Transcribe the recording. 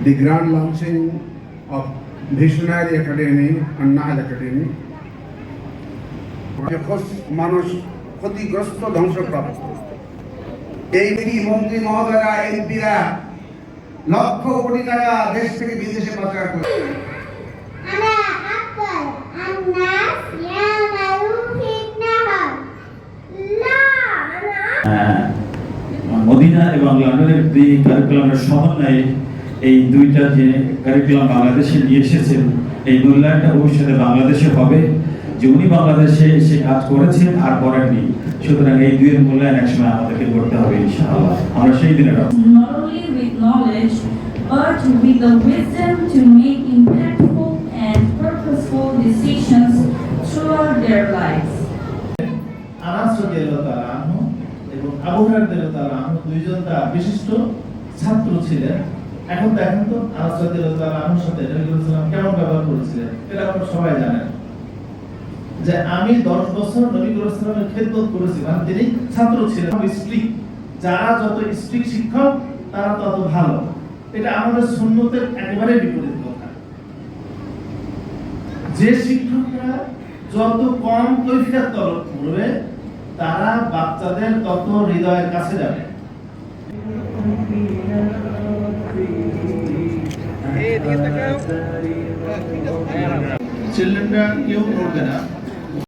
the grand launching of Visionary Academy and Nahal Academy. The মানুষ ক্ষতিগ্রস্ত ধ্বংসপ্রাপ্ত এই দিনই মন্ত্রী মহোদয়রা এমপিরা লক্ষ কোটি টাকা দেশ থেকে বিদেশে Patra করে মদিনা এবং লন্ডনের প্রি কারিকুলামের সমন্বয়ে এই দুইটা যে কারিকুলাম বাংলাদেশে নিয়ে এসেছেন এই মূল্যায়নটা ভবিষ্যতে বাংলাদেশে হবে যে উনি বাংলাদেশে এসে কাজ করেছেন আর করেননি। সুতরাং এই দুইয়ের মূল্যায়ন একসময় আমাদেরকে করতে হবে ইনশাআল্লাহ। আমরা সেই with but with the wisdom to make impactful and purposeful decisions throughout their lives. এবং আবু হুরায়রা রাদিয়াল্লাহু তাআলা দুইজন, তার বিশিষ্ট ছাত্র ছিলেন। এখন দেখেন তো আনাস রাদিয়াল্লাহু তাআলা সাথে নবী করিম সাল্লাল্লাহু আলাইহি ওয়াসাল্লাম কেমন ব্যবহার করেছিলেন, এটা সবাই জানেন। যে আমি 10 বছর খেদমত মানে তিনি ছাত্র ছিলেন স্ট্রিক্ট যারা যত স্ট্রিক্ট শিক্ষক, তারা তত ভালো। এটা আমাদের একেবারে বিপরীত কথা। যে শিক্ষকরা যত কম তলব করবে তারা বাচ্চাদের তত হৃদয়ের কাছে যাবে। চিলড্রেনরা কেউ করবে না।